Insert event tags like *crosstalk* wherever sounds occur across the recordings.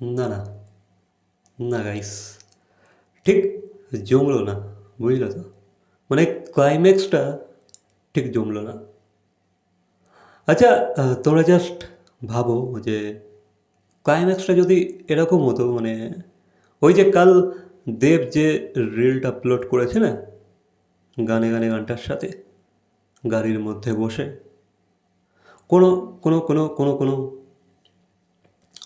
না না। না গাইস ঠিক জমলো না, বুঝলো তো? মানে ক্লাইম্যাক্সটা ঠিক জমলো না। আচ্ছা তোমরা জাস্ট ভাবো যে ক্লাইম্যাক্সটা যদি এরকম হতো মানে ওই যে কাল দেব যে রিলটা আপলোড করেছে না, গানে গানে গানটার সাথে, গাড়ির মধ্যে বসে, কোনো কোনো কোনো কোনো কোনো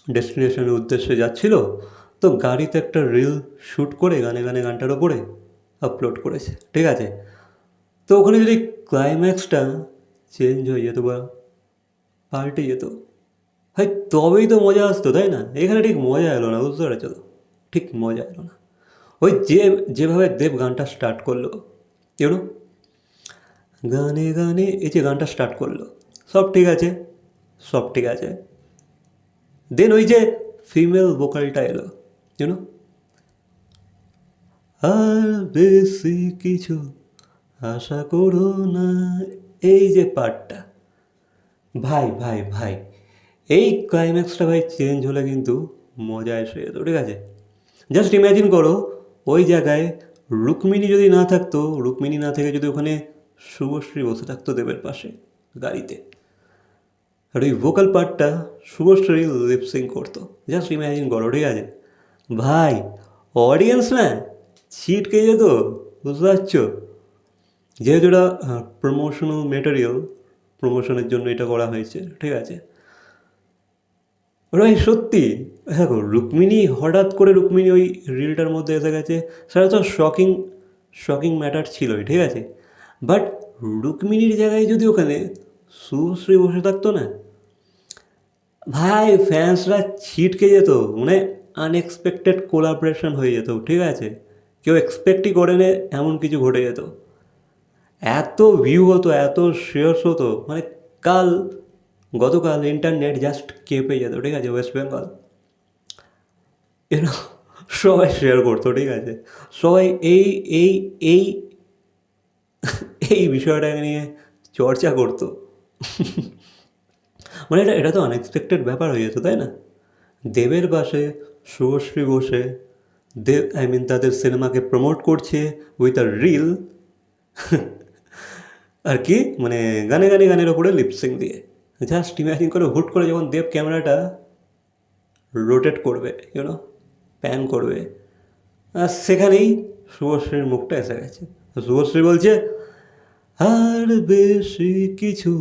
ডেস্টিনেশনের উদ্দেশ্যে যাচ্ছিল, তো গাড়িতে একটা রিল শ্যুট করে গানে গানে গানটার ওপরে আপলোড করেছে, ঠিক আছে? তো ওখানে যদি ক্লাইম্যাক্সটা চেঞ্জ হয়ে যেত বা পাল্টে যেত, ভাই তবেই তো মজা আসতো, তাই না? এখানে ঠিক মজা এলো না, বুঝতে পেরেছ তো? ঠিক মজা এলো না। ওই যে, যেভাবে দেব গানটা স্টার্ট করল কেন গানে গানে এই যে গানটা স্টার্ট করল, সব ঠিক আছে? সব ঠিক আছে। দেন ওই যে ফিমেল ভোকালটা এলো ইউনো আর বেশি কিছু আশা করো না। এই যে পার্টটা ভাই ভাই ভাই, এই ক্লাইম্যাক্সটা ভাই চেঞ্জ হলে কিন্তু মজা এসে যেত, ঠিক আছে? জাস্ট ইম্যাজিন করো, ওই জায়গায় রুক্মিণী যদি না থাকতো, রুক্মিণী না থেকে যদি ওখানে শুভশ্রী বসে থাকতো দেবের পাশে গাড়িতে। আর ওই ভোকাল পার্টটা শুভশ্রী লিপসিং করতো। জাস্ট ইম্যাজিন করো ঠিক আছে। ভাই অডিয়েন্স না, ছিটকে যেত, বুঝতে পারছ? যেহেতু এটা প্রমোশনাল মেটেরিয়াল প্রমোশনের জন্য এটা করা হয়েছে, ঠিক আছে? ভাই, সত্যি, দেখো, রুক্মিণী, হঠাৎ করে রুক্মিণী ওই রিলটার মধ্যে এসে গেছে। সেটা তো শকিং শকিং ম্যাটার ছিলই, ঠিক আছে? বাট রুক্মিণীর জায়গায় যদি ওখানে শুভশ্রী বসে থাকতো না ভাই ফ্যান্সরা ছিটকে যেত মানে আনএক্সপেক্টেড কোলাবরেশন হয়ে যেত, ঠিক আছে? কেউ এক্সপেক্টই করেনি এমন কিছু ঘটে যেত। এত ভিউ হতো, এত শেয়ার্স হতো মানে কাল, গতকাল ইন্টারনেট জাস্ট কেঁপে যেত, ঠিক আছে ওয়েস্ট বেঙ্গল এরা সবাই শেয়ার করতো, ঠিক আছে? সবাই এই এই এই *laughs* এই বিষয়টাকে নিয়ে চর্চা করতো। *laughs* মানে এটা এটা তো আনএক্সপেক্টেড ব্যাপার হয়ে যেত, তাই না? দেবের বাসে শুভশ্রী বসে, দেব আই মিন তাদের সিনেমাকে প্রমোট করছে উইথ আ রিল আর কি? মানে গানে গানে, গানের ওপরে লিপসিং দিয়ে। জাস্ট ইমাজিন করে হুট করে যখন দেব ক্যামেরাটা রোটেট করবে ইউনো প্যান করবে, আর সেখানেই শুভশ্রীর মুখটা এসে গেছে। শুভশ্রী বলছে, আর বেশি কিছু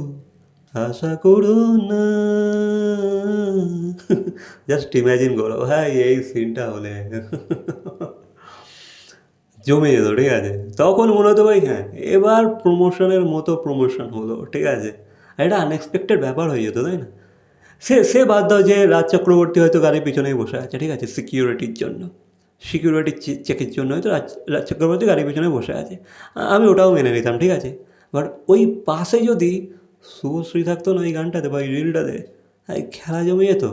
আশা করো না। জাস্ট ইমাজিন করো। হ্যাঁ এই সিনটা হলে। জমে যেত, ঠিক আছে? তখন মনে হতো ভাই হ্যাঁ এবার প্রমোশনের মতো প্রমোশন হলো, ঠিক আছে? আর এটা আনএক্সপেক্টেড ব্যাপার হয়ে যেত, তাই না? সে সে বাদ দাও যে রাজ চক্রবর্তী হয়তো গাড়ির পিছনেই বসে আছে, ঠিক আছে? সিকিউরিটির জন্য। সিকিউরিটি চেকের জন্য হয়তো রাজ রাজ চক্রবর্তী গাড়ির পিছনে বসে আছে। আমি ওটাও মেনে নিতাম, ঠিক আছে? বাট ওই পাশে যদি শুভশ্রী থাকতো না এই গানটাতে বা এই রিলটাতে। খেলা জমে যেত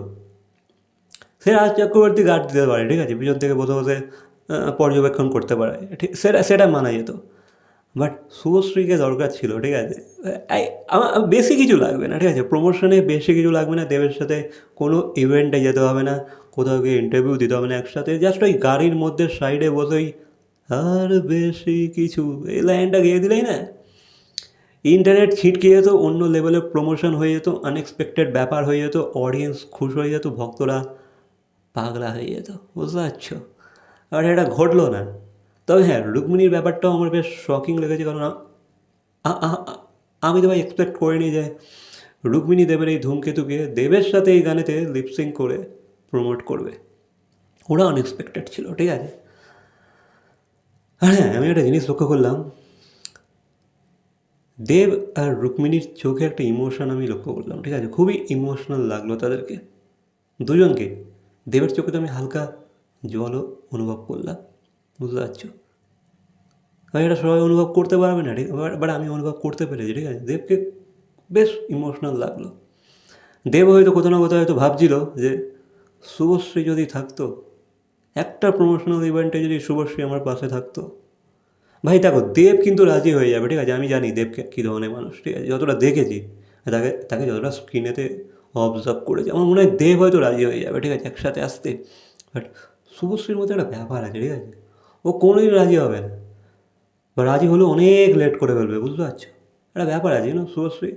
সে রাজ চক্রবর্তী গার্ড দিতে পারে, ঠিক আছে? পিছন থেকে বসে বসে পর্যবেক্ষণ করতে পারে। ঠিক, সেটা সেটা মানা যেত। বাট শুভশ্রীকে দরকার ছিল, ঠিক আছে? আমার বেশি কিছু লাগবে না, ঠিক আছে? প্রমোশনে বেশি কিছু লাগবে না, দেবের সাথে কোনো ইভেন্টে যেতে হবে না, কোথাও গিয়ে ইন্টারভিউ দিতে হবে না একসাথে জাস্ট ওই গাড়ির মধ্যে সাইডে বসেই আর বেশি কিছু, এই লাইনটা গিয়ে দিলেই না? ইন্টারনেট ছিটকে যেত, অন্য লেভেলের প্রমোশন হয়ে যেত আনএক্সপেক্টেড ব্যাপার হয়ে যেত অডিয়েন্স খুশ হয়ে যেত, ভক্তরা পাগলা হয়ে যেত, বুঝতে পারছ? আর এটা ঘটলো না। তবে হ্যাঁ রুক্মিণীর ব্যাপারটাও আমার বেশ শকিং লেগেছে, কারণ আমি তো ভাই এক্সপেক্ট করিনি যে রুক্মিণী দেবের এই ধূমকেতুকে দেবের সাথে এই গানেতে লিপসিং করে প্রমোট করবে। ওরা আনএক্সপেক্টেড ছিল, ঠিক আছে? আর হ্যাঁ আমি একটা জিনিস লক্ষ্য করলাম। দেব আর রুক্মিণীর চোখে একটা ইমোশন আমি লক্ষ্য করলাম, ঠিক আছে? খুবই ইমোশনাল লাগল তাদেরকে। দুজনকে। দেবের চোখে তো আমি হালকা জলও অনুভব করলাম, বুঝতে পারছ? আর এটা সবাই অনুভব করতে পারবে না, ঠিক বাট আমি অনুভব করতে পেরেছি, ঠিক আছে? দেবকে বেশ ইমোশনাল লাগল। দেব হয়তো কোথাও না কোথাও হয়তো ভাবছিল যে শুভশ্রী যদি থাকতো, একটা প্রমোশনাল ইভেন্টে যদি শুভশ্রী আমার পাশে থাকতো ভাই দেখো দেব কিন্তু রাজি হয়ে যাবে ঠিক আছে? আমি জানি দেবকে কী ধরনের মানুষ ঠিক আছে? যতটা দেখেছি তাকে তাকে যতটা স্ক্রিনেতে অবজার্ভ করেছি আমার মনে হয় দেব হয়তো রাজি হয়ে যাবে ঠিক আছে একসাথে আসতে। বাট শুভশ্রীর মধ্যে একটা ব্যাপার আছে ঠিক আছে? ও কোনোদিন রাজি হবে না। বা রাজি হলে অনেক লেট করে ফেলবে বুঝতে পারছ? একটা ব্যাপার আছে না শুভশ্রী?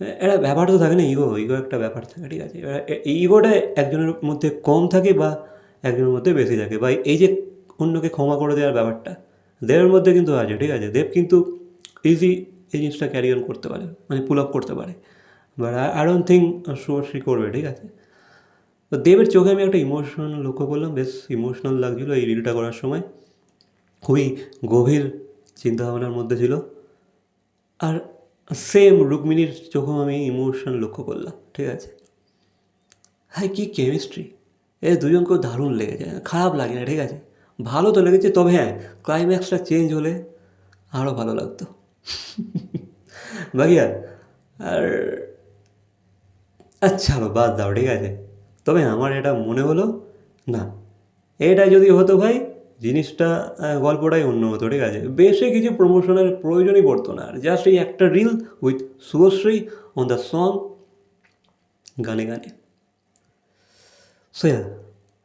হ্যাঁ, একটা ব্যাপার তো থাকে না ইগো ইগো একটা ব্যাপার থাকে ঠিক আছে? ইগোটা একজনের মধ্যে কম থাকে বা একজনের মধ্যে বেশি থাকে। বা এই যে অন্যকে ক্ষমা করে দেওয়ার ব্যাপারটা। দেবের মধ্যে কিন্তু আছে, ঠিক আছে? দেব কিন্তু ইজি এই জিনিসটা ক্যারি অন করতে পারে মানে পুল আপ করতে পারে। But I don't think Subhashree করবে, ঠিক আছে? তো দেবের চোখে আমি একটা ইমোশন লক্ষ্য করলাম, বেশ ইমোশনাল লাগছিল এই রিলটা করার সময়। খুবই গভীর চিন্তাভাবনার মধ্যে ছিল। আর সেম রুক্মিণীর চোখেও আমি ইমোশন লক্ষ্য করলাম, ঠিক আছে? হ্যাঁ কী কেমিস্ট্রি এ দুজনকেও দারুণ লেগেছে, খারাপ লাগে না, ঠিক আছে? ভালো তো লেগেছে, তবে হ্যাঁ ক্লাইম্যাক্সটা চেঞ্জ হলে আরও ভালো লাগতো। বাকি আর আর আচ্ছা বাদ দাও, ঠিক আছে। তবে আমার এটা মনে হলো, না, এটা যদি হতো ভাই, জিনিসটা গল্পটাই অন্য হতো, ঠিক আছে। বেশি কিছু প্রমোশনের প্রয়োজনই পড়তো না, আর জাস্ট এই একটা reel with Subhashree on the song গানে গানে। সো হ্যাঁ